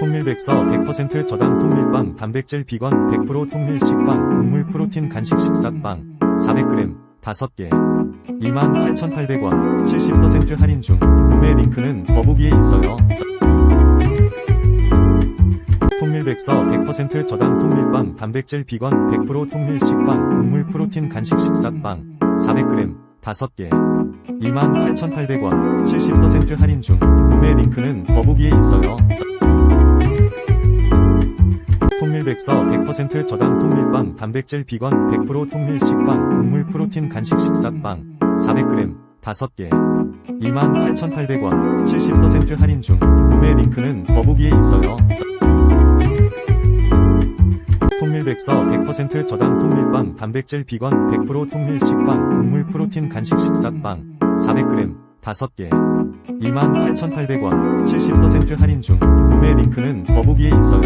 통밀백서 100% 저당 통밀빵 단백질 비건 100% 통밀 식빵 곡물 프로틴 간식 식사빵 400g 5개 28,800원 70% 할인 중 구매 링크는 더보기에 있어요. 통밀백서 100% 저당 통밀빵 단백질 비건 100% 통밀 식빵 곡물 프로틴 간식 식사빵 400g 5개 28,800원 70% 할인 중 구매 링크는 더보기에 있어요. 통밀백서 100% 저당 통밀빵 단백질 비건 100% 통밀 식빵 곡물 프로틴 간식 식사빵 400g 5개. 28,800원 70% 할인 중. 구매 링크는 더보기에 있어요. 통밀백서 100% 저당 통밀빵 단백질 비건 100% 통밀 식빵 곡물 프로틴 간식 식사빵 400g 5개. 28,800원 70% 할인 중. 구매 링크는 더보기에 있어요.